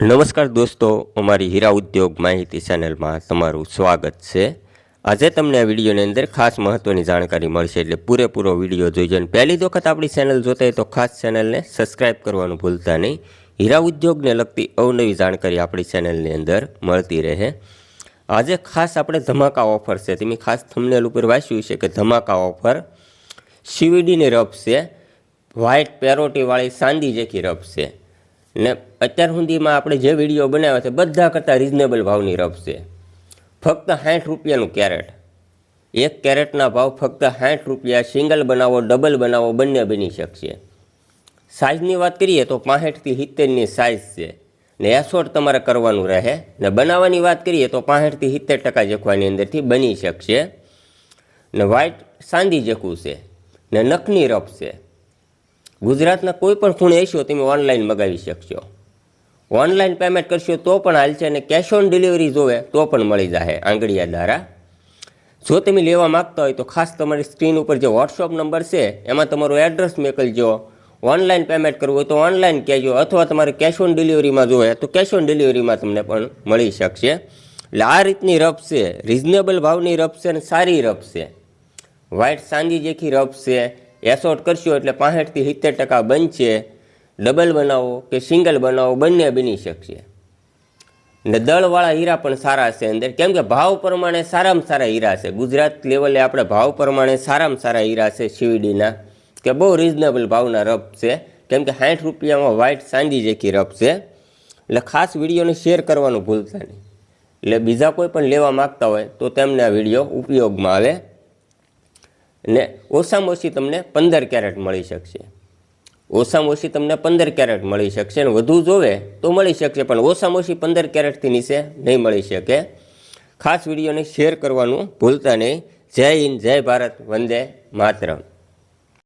નમસ્કાર દોસ્તો, અમારી હીરા ઉદ્યોગ માહિતી ચેનલમાં તમારું સ્વાગત છે. આજે તમને આ વિડીયોની અંદર ખાસ મહત્ત્વની જાણકારી મળશે, એટલે પૂરેપૂરો વીડિયો જોઈજો અને પહેલી વખત આપણી ચેનલ જોતા હોય તો ખાસ ચેનલને સબસ્ક્રાઇબ કરવાનું ભૂલતા નહીં. હીરા ઉદ્યોગને લગતી અવનવી જાણકારી આપણી ચેનલની અંદર મળતી રહે. આજે ખાસ આપણે ધમાકા ઓફર છે. તમે ખાસ થમનેલ ઉપર વાંચ્યું છે કે ધમાકા ઓફર સીવીડીની રફ છે. વ્હાઇટ પેરોટીવાળી સાંદી જેખી રફ છે. ને અત્યાર સુધીમાં આપણે જે વીડિયો બનાવ્યા છે, બધા કરતાં રિઝનેબલ ભાવની રફ છે. ફક્ત સાઠ રૂપિયાનું કેરેટ. એક કેરેટના ભાવ ફક્ત સાઠ રૂપિયા, સિંગલ બનાવો ડબલ બનાવો, બંને બની શકશે. સાઇઝની વાત કરીએ તો પાસઠથી સિત્તેરની સાઇઝ છે. ને એસોટ તમારે કરવાનું રહે. ને બનાવવાની વાત કરીએ તો પાસઠથી સિત્તેર ટકા જખવાની અંદરથી બની શકશે. ને વ્હાઇટ સાંદી જખું છે. ને નખની રફ છે. ગુજરાતના કોઈ પણ ખૂણે હશો તમે ઓનલાઈન મગાવી શકશો. ઓનલાઈન પેમેન્ટ કરશો તો પણ હાલશે અને કેશ ઓન ડિલિવરી જોવે તો પણ મળી જશે આંગળીયા દ્વારા. જો તમે લેવા માગતા હોય તો ખાસ તમારી સ્ક્રીન ઉપર જે વોટ્સઅપ નંબર છે, એમાં તમારું એડ્રેસ મોકલજો. ઓનલાઈન પેમેન્ટ કરવું હોય તો ઓનલાઈન કહેજો અથવા તમારે કેશ ઓન ડિલિવરીમાં જોવે તો કેશ ઓન ડિલિવરીમાં તમને પણ મળી શકશે. એટલે આ રીતની રફ છે રિઝનેબલ ભાવની રફ છે અને સારી રફ છે. વ્હાઇટ સાંજી જેખી રફ છે. એસોટ કરશો એટલે પાંસઠથી સિત્તેર ટકા બનશે. ડબલ બનાવો કે સિંગલ બનાવો, બંને બની શકશે. ને દળવાળા હીરા પણ સારા છે અંદર. કેમ કે ભાવ પ્રમાણે સારામાં સારા હીરા છે. ગુજરાત લેવલે આપણે ભાવ પ્રમાણે સારામાં સારા હીરા છે સીવીડીના કે બહુ રિઝનેબલ ભાવના રફ છે. કેમ કે સાઠ રૂપિયામાં વ્હાઇટ સાંજી જેખી રફ છે. એટલે ખાસ વિડીયોને શેર કરવાનું ભૂલતા નહીં. એટલે બીજા કોઈ પણ લેવા માગતા હોય તો તેમને આ વીડિયો ઉપયોગમાં આવે. ને ઓછામાં ઓછી તમને પંદર કેરેટ મળી શકશે. ઓછામાં ઓછી તમને પંદર કેરેટ મળી શકશે અને વધુ જોવે તો મળી શકશે, પણ ઓછામાં ઓછી પંદર કેરેટથી નીચે નહીં મળી શકે. ખાસ વિડીયોને શેર કરવાનું ભૂલતા નહીં. જય હિન્દ, જય ભારત, વંદે માતરમ.